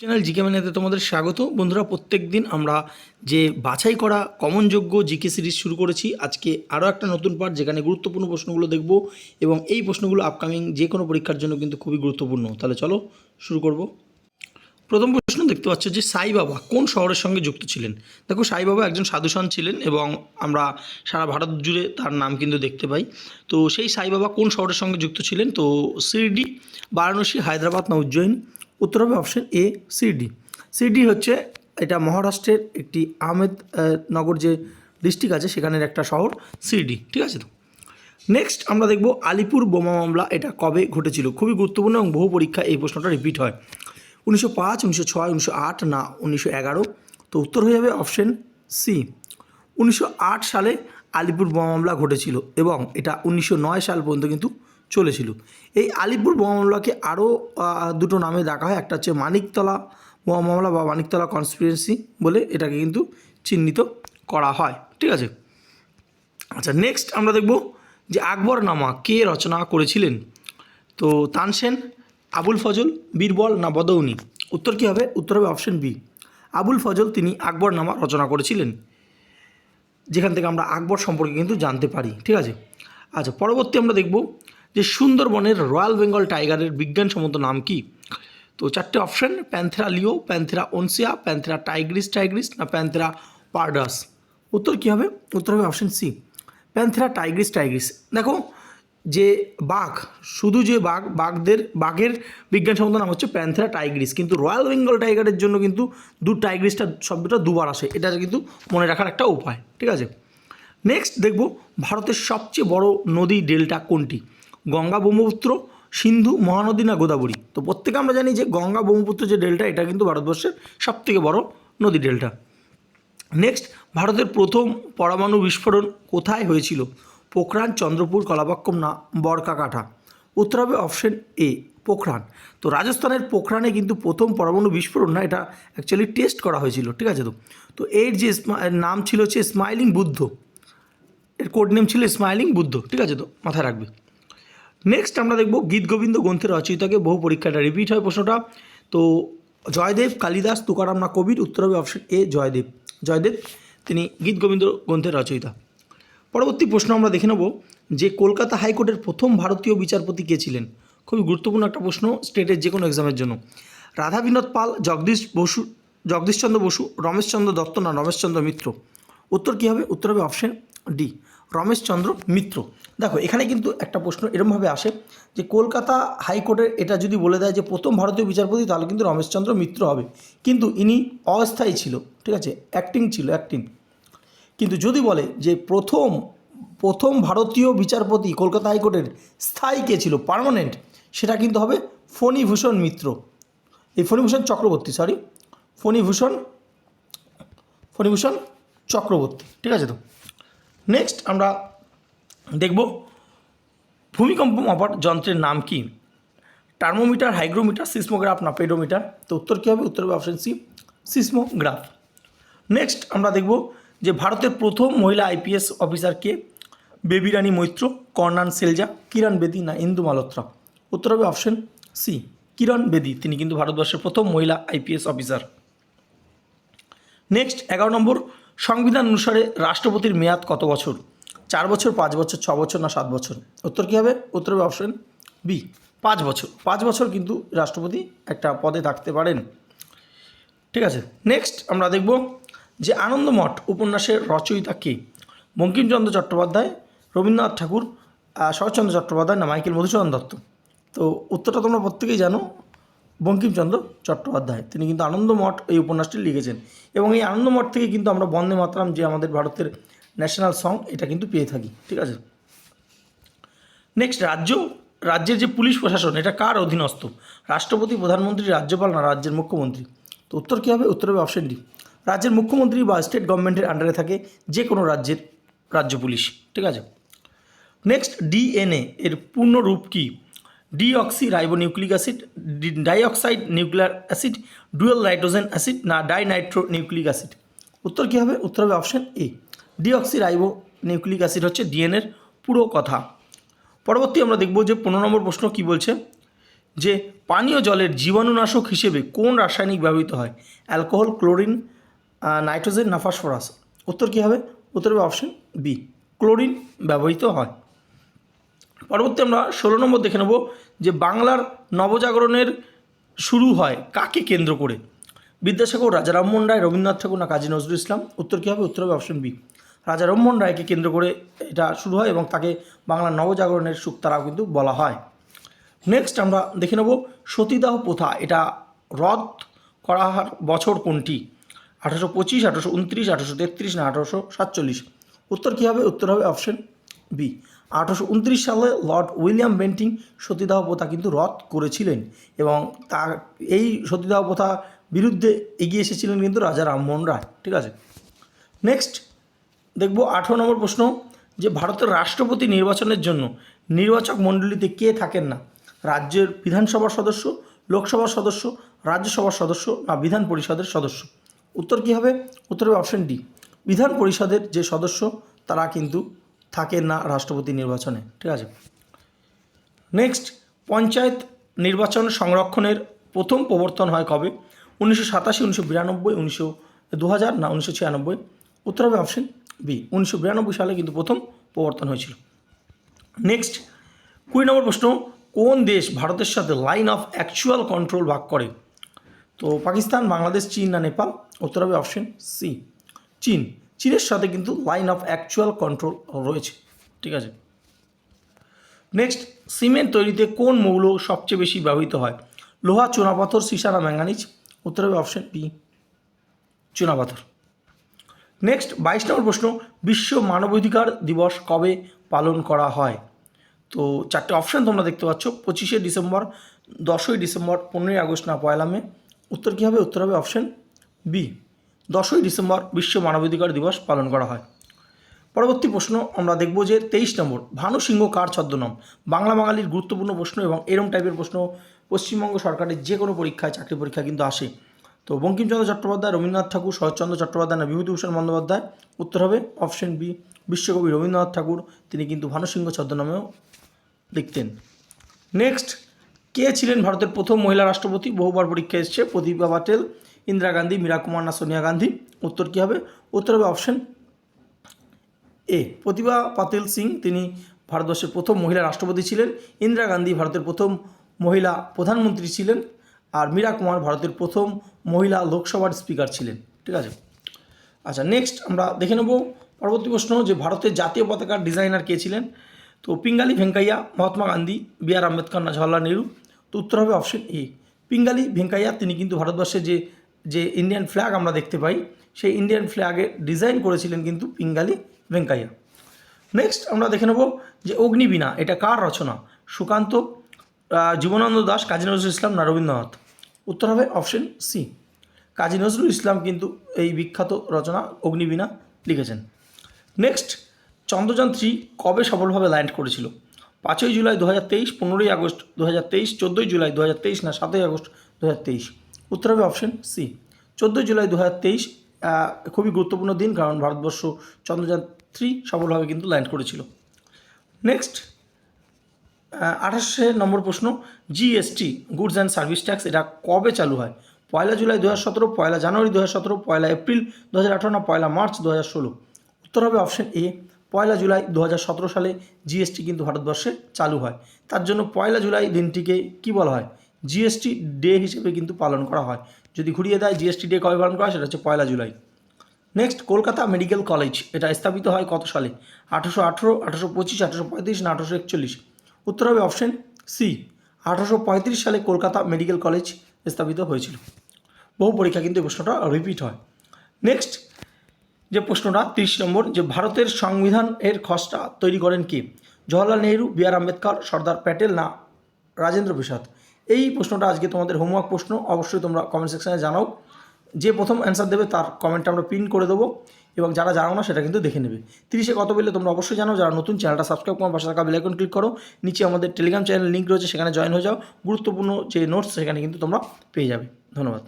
Channel GK ম্যানেতে তোমাদের স্বাগত। বন্ধুরা প্রত্যেক দিন আমরা যে বাছাই করা কমনযোগ্য জিকে সিরিজ শুরু করেছি, আজকে আরও একটা নতুন পার্ট যেখানে গুরুত্বপূর্ণ প্রশ্নগুলো দেখব এবং এই প্রশ্নগুলো আপকামিং যে কোনো পরীক্ষার জন্য কিন্তু খুবই গুরুত্বপূর্ণ। তাহলে চলো শুরু করব। প্রথম প্রশ্ন দেখতে পাচ্ছ যে সাই বাবা কোন শহরের সঙ্গে যুক্ত ছিলেন? দেখো, সাই বাবা একজন সাধুসন ছিলেন এবং আমরা সারা ভারত জুড়ে তার নাম কিন্তু দেখতে পাই। তো সেই সাই বাবা কোন শহরের সঙ্গে যুক্ত ছিলেন? তো শিরডি বারাণসী, হায়দ্রাবাদ না উজ্জয়িনী? উত্তর হবে অপশন এ সিডি সিডি হচ্ছে এটা মহারাষ্ট্রের একটি আহমেদ নগর যে ডিস্ট্রিক্ট আছে, সেখানের একটা শহর সিডি ঠিক আছে তো? নেক্সট আমরা দেখব আলিপুর বোমা মামলা, এটা কবে ঘটেছিল? খুবই গুরুত্বপূর্ণ এবং বহু পরীক্ষা এই প্রশ্নটা রিপিট হয়। উনিশশো পাঁচ, উনিশশো ছয়, উনিশশো আট, না, উনিশশো এগারো। তো উত্তর হয়ে যাবে অপশন সি উনিশশো আট সালে আলিপুর বোমা মামলা ঘটেছিল এবং এটা উনিশশো নয় সাল পর্যন্ত কিন্তু চলেছিল। এই আলিপুর বোমা মামলাকে আরও দুটো নামে ডাকা হয়। একটা হচ্ছে মানিকতলা বোমা মামলা বা মানিকতলা কনস্পিরেন্সি বলে এটাকে কিন্তু চিহ্নিত করা হয়। ঠিক আছে? আচ্ছা নেক্সট আমরা দেখব যে আকবরনামা কে রচনা করেছিলেন? তো তানসেন আবুল ফজল, বীরবল না বদৌনি? উত্তর কী হবে? উত্তর হবে অপশন বি আবুল ফজল তিনি আকবরনামা রচনা করেছিলেন। যেখান থেকে আমরা আকবর সম্পর্কে কিন্তু জানতে পারি। ঠিক আছে? আচ্ছা পরবর্তী আমরা দেখব যে সুন্দরবনের রয়্যাল বেঙ্গল টাইগারের বিজ্ঞানসম্মত নাম কি? তো চারটে option, Panthera leo, Panthera uncia Panthera tigris tigris না প্যান্থেরা পার্ডাস। উত্তর কী হবে? উত্তর হবে option C. Panthera tigris tigris. দেখো, যে বাঘ, শুধু যে বাঘ, বাঘদের, বাঘের বিজ্ঞানসম্মত নাম হচ্ছে প্যান্থেরা টাইগ্রিস। কিন্তু রয়্যাল বেঙ্গল টাইগারের জন্য কিন্তু দু টাইগ্রিসটা, শব্দটা দুবার আসে। এটা কিন্তু মনে রাখার একটা উপায়। ঠিক আছে? নেক্সট দেখব, ভারতের সবচেয়ে বড় নদী ডেল্টা কোনটি? গঙ্গা ব্রহ্মপুত্র, সিন্ধু, মহানদী না গোদাবরী। তো প্রত্যেকে আমরা জানি যে গঙ্গা ব্রহ্মপুত্র যে ডেল্টা, এটা কিন্তু ভারতবর্ষের সবথেকে বড় নদী ডেল্টা। নেক্সট ভারতের প্রথম পরমাণু বিস্ফোরণ কোথায় হয়েছিল? পোখরান, চন্দ্রপুর, কলাবাক্কম না বরকাকাঠা? উত্তর হবে অপশন এ পোখরান। তো রাজস্থানের পোখরানে কিন্তু প্রথম পরমাণু বিস্ফোরণ না, এটা অ্যাকচুয়ালি টেস্ট করা হয়েছিল, ঠিক আছে তো? তো এর যে নাম ছিল হচ্ছে স্মাইলিং বুদ্ধ। এর কোড নেম ছিল স্মাইলিং বুদ্ধ, ঠিক আছে তো? মাথায় রাখবে। নেক্সট আমরা দেখব গীত গোবিন্দ গ্রন্থের রচয়িতাকে বহু পরীক্ষাটা রিপিট হয় প্রশ্নটা। তো জয়দেব, কালিদাস, তুকারাম না কবির উত্তর হবে অপশন এ জয়দেব। জয়দেব, তিনি গীত গোবিন্দ গ্রন্থের রচয়িতা পরবর্তী প্রশ্ন আমরা দেখে নেব যে কলকাতা হাইকোর্টের প্রথম ভারতীয় বিচারপতি কে ছিলেন? খুবই গুরুত্বপূর্ণ একটা প্রশ্ন স্টেটের যে কোনো এক্সামের জন্য। রাধা বিনোদ পাল, জগদীশ বসু জগদীশচন্দ্র বসু রমেশচন্দ্র দত্ত না রমেশচন্দ্র মিত্র? উত্তর কী হবে? উত্তর হবে অপশন ডি রমেশচন্দ্র মিত্র। দেখো, এখানে কিন্তু একটা প্রশ্ন এরমভাবে আসে যে কলকাতা হাইকোর্টের এটা যদি বলে দেয় যে প্রথম ভারতীয় বিচারপতি, তাহলে কিন্তু রমেশচন্দ্র মিত্র হবে। কিন্তু ইনি অস্থায়ী ছিল, ঠিক আছে? অ্যাক্টিং ছিল অ্যাক্টিং কিন্তু যদি বলে যে প্রথম প্রথম ভারতীয় বিচারপতি কলকাতা হাইকোর্টের স্থায়ী কে ছিল পার্মানেন্ট সেটা কিন্তু হবে ফণীভূষণ মিত্র। এই ফণীভূষণ চক্রবর্তী সরি ফণীভূষণ ফণীভূষণ চক্রবর্তী, ঠিক আছে তো? নেক্সট আমরা দেখব ভূমিকম্প মাপার যন্ত্রের নাম কি? টার্মোমিটার হাইগ্রোমিটার সিসমোগ্রাফ না পেডোমিটার তো উত্তর কী হবে? উত্তর হবে অপশন সি সিসমোগ্রাফ নেক্সট আমরা দেখব যে ভারতের প্রথম মহিলা আইপিএস অফিসার কে? বেবি রানী মৈত্র কর্ণান সেলজা, কিরণ বেদি না ইন্দু মালত্রা উত্তর হবে অপশন সি কিরণ বেদি। তিনি কিন্তু ভারতবর্ষের প্রথম মহিলা আইপিএস অফিসার নেক্সট এগারো নম্বর সংবিধান অনুসারে রাষ্ট্রপতির মেয়াদ কত বছর? চার বছর, পাঁচ বছর, ছ বছর না সাত বছর? উত্তর কী হবে? উত্তর হবে অপশন বি পাঁচ বছর। পাঁচ বছর কিন্তু রাষ্ট্রপতি একটা পদে থাকতে পারেন। ঠিক আছে নেক্সট আমরা দেখব যে আনন্দমঠ উপন্যাসের রচয়িতা কে? বঙ্কিমচন্দ্র চট্টোপাধ্যায়, রবীন্দ্রনাথ ঠাকুর শরৎচন্দ্র চট্টোপাধ্যায় না, মাইকেল মধুসূদন দত্ত। তো উত্তরটা তোমরা প্রত্যেকেই জানো বঙ্কিমচন্দ্র চট্টোপাধ্যায়। তিনি কিন্তু আনন্দমঠ এই উপন্যাসটি লিখেছেন। এবং এই আনন্দমঠ থেকে কিন্তু আমরা বন্দে মাতরম যে আমাদের ভারতের ন্যাশনাল সং এটা কিন্তু পেয়ে থাকি। ঠিক আছে? নেক্সট রাজ্য, রাজ্যের যে পুলিশ প্রশাসন, এটা কার অধীনস্থ? রাষ্ট্রপতি, প্রধানমন্ত্রী, রাজ্যপাল না রাজ্যের মুখ্যমন্ত্রী? তো উত্তর কী হবে? উত্তর হবে অপশন ডি রাজ্যের মুখ্যমন্ত্রী বা স্টেট গভর্নমেন্টের আন্ডারে থাকে যে কোনো রাজ্যের রাজ্য পুলিশ। ঠিক আছে? নেক্সট ডিএনএ এর পূর্ণ রূপ কি? Deoxyribonucleic acid dioxide nuclear acid, dual nitrogen acid, না ডাইনাইট্রো নিউক্লিক অ্যাসিড। উত্তর কী হবে? উত্তর হবে option A. Deoxyribonucleic acid হচ্ছে ডিএনএর পুরো কথা। পরবর্তী আমরা দেখব যে পনেরো নম্বর প্রশ্ন কি বলছে? যে পানীয় জলের জীবাণুনাশক হিসেবে কোন রাসায়নিক ব্যবহৃত হয়? অ্যালকোহল, ক্লোরিন নাইট্রোজেন, না ফসফরাস? উত্তর কী হবে? উত্তর হবে অপশন বি। ক্লোরিন ব্যবহৃত হয়। পরবর্তী আমরা ষোলো নম্বর দেখে নেব যে বাংলার নবজাগরণের শুরু হয় কাকে কেন্দ্র করে? বিদ্যাসাগর, রাজা রামমোহন রায়, রবীন্দ্রনাথ ঠাকুর না কাজী নজরুল ইসলাম? উত্তর কী হবে? উত্তর হবে অপশন বি রাজা রামমোহন রায়কে কেন্দ্র করে এটা শুরু হয় এবং তাকে বাংলার নবজাগরণের সুক্তারাও কিন্তু বলা হয়। নেক্সট আমরা দেখে নেব সতীদাহ প্রথা। এটা রদ করা বছর কোনটি? আঠারোশো পঁচিশ, আঠারোশো উনত্রিশ, আঠারোশো তেত্রিশ না আঠারোশো সাতচল্লিশ? উত্তর কী হবে? উত্তর হবে অপশন বি আঠারোশো উনত্রিশ সালে লর্ড উইলিয়াম বেন্টিং সতীদাহ প্রথা কিন্তু রদ করেছিলেন এবং তা, এই সতীদাহ প্রথা বিরুদ্ধে এগিয়ে এসেছিলেন কিন্তু রাজা রামমোহন রায়, ঠিক আছে? নেক্সট দেখব আঠেরো নম্বর প্রশ্ন, যে ভারতের রাষ্ট্রপতি নির্বাচনের জন্য নির্বাচক মণ্ডলীতে কে থাকেন না? রাজ্যের বিধানসভার সদস্য, লোকসভার সদস্য, রাজ্যসভার সদস্য না বিধান পরিষদের সদস্য? উত্তর কী হবে? উত্তর হবে অপশন ডি বিধান পরিষদের যে সদস্য, তারা কিন্তু থাকেন না রাষ্ট্রপতি নির্বাচনে। ঠিক আছে? নেক্সট পঞ্চায়েত নির্বাচন সংরক্ষণের প্রথম প্রবর্তন হয় কবে? উনিশশো সাতাশি, উনিশশো বিরানব্বই, উনিশশো দু হাজার না, উনিশশো ছিয়ানব্বই? উত্তর হবে অপশন বি উনিশশো বিরানব্বই সালে কিন্তু প্রথম প্রবর্তন হয়েছিল। নেক্সট কুড়ি নম্বর প্রশ্ন, কোন দেশ ভারতের সাথে লাইন অফ অ্যাকচুয়াল কন্ট্রোল ভাগ করে? তো পাকিস্তান, বাংলাদেশ, চীন না নেপাল? উত্তর হবে অপশন সি চীন। চীনের সাথে কিন্তু লাইন অফ অ্যাকচুয়াল কন্ট্রোল রয়েছে। ঠিক আছে? নেক্সট সিমেন্ট তৈরিতে কোন মৌল সবচেয়ে বেশি ব্যবহৃত হয়? লোহা চুনাপাথর সীসা না ম্যাঙ্গানিজ? উত্তর হবে অপশন বি চুনাপাথর নেক্সট বাইশ নম্বর প্রশ্ন, বিশ্ব মানবাধিকার দিবস কবে পালন করা হয়? তো চারটে অপশান তোমরা দেখতে পাচ্ছ, পঁচিশে ডিসেম্বর, দশই ডিসেম্বর, পনেরোই আগস্ট না পয়লা মে। উত্তর কী হবে? উত্তর হবে অপশান বি দশই ডিসেম্বর বিশ্ব মানবাধিকার দিবস পালন করা হয়। পরবর্তী প্রশ্ন, আমরা দেখব যে তেইশ নম্বর, ভানু সিংহ কার ছদ্মনাম? বাংলা বাঙালির গুরুত্বপূর্ণ প্রশ্ন এবং এরম টাইপের প্রশ্ন পশ্চিমবঙ্গ সরকারের যে কোনো পরীক্ষায়, চাকরি পরীক্ষা কিন্তু আসে। তো বঙ্কিমচন্দ্র চট্টোপাধ্যায়, রবীন্দ্রনাথ ঠাকুর, শরৎচন্দ্র চট্টোপাধ্যায় না বিভূতিভূষণ বন্দ্যোপাধ্যায়, উত্তর হবে অপশন বি বিশ্বকবি রবীন্দ্রনাথ ঠাকুর, তিনি কিন্তু ভানুসিংহ ছদ্মনামেও লিখতেন। নেক্সট কে ছিলেন ভারতের প্রথম মহিলা রাষ্ট্রপতি? বহুবার পরীক্ষা এসছে প্রতিভা পাটেল ইন্দিরা গান্ধী, মীরা কুমার না সোনিয়া গান্ধী। উত্তর কী হবে? উত্তর হবে অপশন এ প্রতিভা পাতিল সিং, তিনি ভারতবর্ষের প্রথম মহিলা রাষ্ট্রপতি ছিলেন। ইন্দিরা গান্ধী ভারতের প্রথম মহিলা প্রধানমন্ত্রী ছিলেন। আর মীরা কুমার ভারতের প্রথম মহিলা লোকসভার স্পিকার ছিলেন। ঠিক আছে? আচ্ছা নেক্সট আমরা দেখে নেব পরবর্তী প্রশ্ন যে ভারতের জাতীয় পতাকার ডিজাইনার কে ছিলেন? তো পিঙ্গালি ভেঙ্কাইয়া, মহাত্মা গান্ধী, বি আর আম্বেদকর না, জওয়াহরলাল নেহরু। তো উত্তর হবে অপশন এ পিঙ্গালি ভেঙ্কাইয়া, তিনি কিন্তু ভারতবর্ষে যে যে ইন্ডিয়ান ফ্ল্যাগ আমরা দেখতে পাই, সেই ইন্ডিয়ান ফ্ল্যাগে ডিজাইন করেছিলেন কিন্তু পিঙ্গালি ভেঙ্কাইয়া। নেক্সট আমরা দেখে নেব যে অগ্নিবীণা, এটা কার রচনা? সুকান্ত জীবনানন্দ দাস, কাজী নজরুল ইসলাম না রবীন্দ্রনাথ? উত্তর হবে অপশন সি কাজী নজরুল ইসলাম কিন্তু এই বিখ্যাত রচনা অগ্নিবীণা লিখেছেন। নেক্সট চন্দ্রযান থ্রি কবে সফলভাবে ল্যান্ড করেছিল? পাঁচই জুলাই দু হাজার তেইশ, পনেরোই আগস্ট দু হাজার তেইশ, চোদ্দোই জুলাই দু হাজার তেইশ না সাতই আগস্ট দু হাজার তেইশ? উত্তর হবে অপশন সি চোদ্দোই জুলাই দু হাজার তেইশ খুবই গুরুত্বপূর্ণ দিন কারণ ভারতবর্ষ চন্দ্রযান থ্রি সফলভাবে কিন্তু ল্যান্ড করেছিল। নেক্সট আঠাশে নম্বর প্রশ্ন GST goods and service tax এটা কবে চালু হয়? পয়লা জুলাই দু হাজার সতেরো, পয়লা জানুয়ারি দু হাজার সতেরো, পয়লা এপ্রিল দু হাজার আঠারো না পয়লা মার্চ দু হাজার ষোলো? উত্তর হবে অপশন এ পয়লা জুলাই দু হাজার সতেরো সালে জিএসটি কিন্তু ভারতবর্ষে চালু হয়। তার জন্য পয়লা জুলাই দিনটিকে কি বলা হয়? জিএসটি ডে হিসেবে কিন্তু পালন করা হয়। যদি ঘুরিয়ে দেয় জিএসটি ডে কবে পালন করা হয়? সেটা হচ্ছে পয়লা July. Next Kolkata medical college এটা স্থাপিত হয় কত সালে? আঠারোশো আঠেরো, আঠারোশো পঁচিশ, আঠারোশো পঁয়ত্রিশ না আঠারোশো একচল্লিশ? উত্তর হবে অপশন সি আঠারোশো পঁয়ত্রিশ সালে কলকাতা মেডিকেল কলেজ স্থাপিত হয়েছিল। বহু পরীক্ষা কিন্তু এই প্রশ্নটা রিপিট হয়। নেক্সট যে প্রশ্নটা, তিরিশ নম্বর, যে ভারতের সংবিধান এর খসড়া তৈরি করেন কে? জওয়াহরলাল নেহরু, বি আর আম্বেদকর, সর্দার প্যাটেল না রাজেন্দ্র প্রসাদ? এই প্রশ্নটা আজকে তোমাদের হোমওয়ার্ক প্রশ্ন, অবশ্যই তোমরা কমেন্ট সেকশানে জানাও। যে প্রথম অ্যান্সার দেবে তার কমেন্টটা আমরা প্রিন্ট করে দেবো এবং যারা জানো না, সেটা কিন্তু দেখে নেবে। তিরিশে কত পেলে তোমরা অবশ্যই জানো যারা নতুন, চ্যানেলটা সাবস্ক্রাইব করো, পাশে থাকা বেলাইকন ক্লিক করো। নিচে আমাদের টেলিগ্রাম চ্যানেল লিঙ্ক রয়েছে, সেখানে জয়েন হয়ে যাও। গুরুত্বপূর্ণ যে নোটস সেখানে কিন্তু তোমরা পেয়ে যাবে। ধন্যবাদ।